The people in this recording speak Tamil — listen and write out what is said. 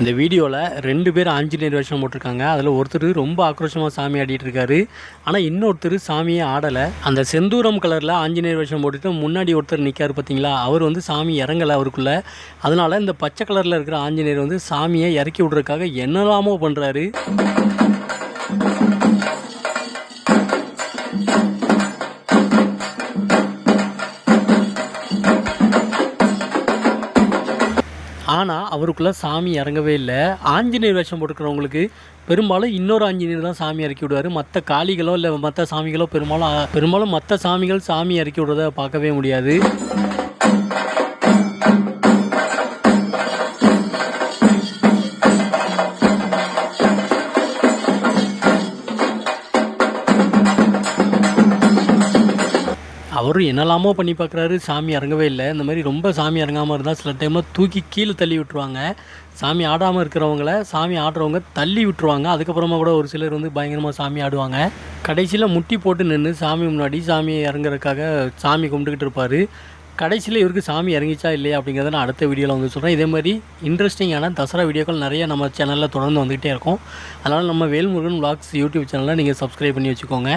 இந்த வீடியோவில் ரெண்டு பேர் ஆஞ்சநேயர் வேஷம் போட்டிருக்காங்க. அதில் ஒருத்தர் ரொம்ப ஆக்ரோஷமாக சாமி ஆடிட்டு இருக்காரு. ஆனால் இன்னொருத்தர் சாமியே ஆடலை. அந்த செந்தூரம் கலரில் ஆஞ்சநேயர் வேஷம் போட்டுட்டு முன்னாடி ஒருத்தர் நிற்காரு பார்த்தீங்களா அவர் வந்து சாமி இறங்கலை அவருக்குள்ளே. அதனால் இந்த பச்சை கலரில் இருக்கிற ஆஞ்சநேயர் வந்து சாமியை இறக்கி விட்றதுக்காக என்னெல்லாமோ பண்ணுறாரு ஆனால் அவருக்குள்ளே சாமி இறங்கவே இல்லை. ஆஞ்சநேயர் வேஷம் போட்டுக்கிறவங்களுக்கு பெரும்பாலும் இன்னொரு ஆஞ்சநேயர் தான் சாமி இறக்கி விடுவார். மற்ற காளிகளோ இல்லை மற்ற சாமிகளோ பெரும்பாலும் பெரும்பாலும் மற்ற சாமிகள் சாமி இறக்கி விடுறத பார்க்கவே முடியாது. அவரும் என்னெல்லாமோ பண்ணி பார்க்குறாரு. சாமி இறங்கவே இல்லை. இந்த மாதிரி ரொம்ப சாமி இறங்காமல் இருந்தால் சில டைமில் தூக்கி கீழே தள்ளி விட்டுருவாங்க. சாமி ஆடாமல் இருக்கிறவங்கள சாமி ஆடுறவங்க தள்ளி விட்டுருவாங்க. அதுக்கப்புறமா கூட ஒரு சிலர் வந்து பயங்கரமாக சாமி ஆடுவாங்க. கடைசியில் முட்டி போட்டு நின்று சாமி முன்னாடி சாமி இறங்குறதுக்காக சாமி கும்பிட்டுக்கிட்டு இருப்பார். கடைசியில் இவருக்கு சாமி இறங்கிச்சா இல்லையா அப்படிங்கிறத நான் அடுத்த வீடியோவில் வந்து சொல்கிறேன் இதே மாதிரி இன்ட்ரெஸ்டிங்கான தசரா வீடியோக்கள் நிறைய நம்ம சேனலில் தொடர்ந்து வந்துகிட்டே இருக்கும். அதனால் நம்ம வேல்முருகன் vlogs யூடியூப் சேனலை நீங்கள் சப்ஸ்கிரைப் பண்ணி வச்சுக்கோங்க.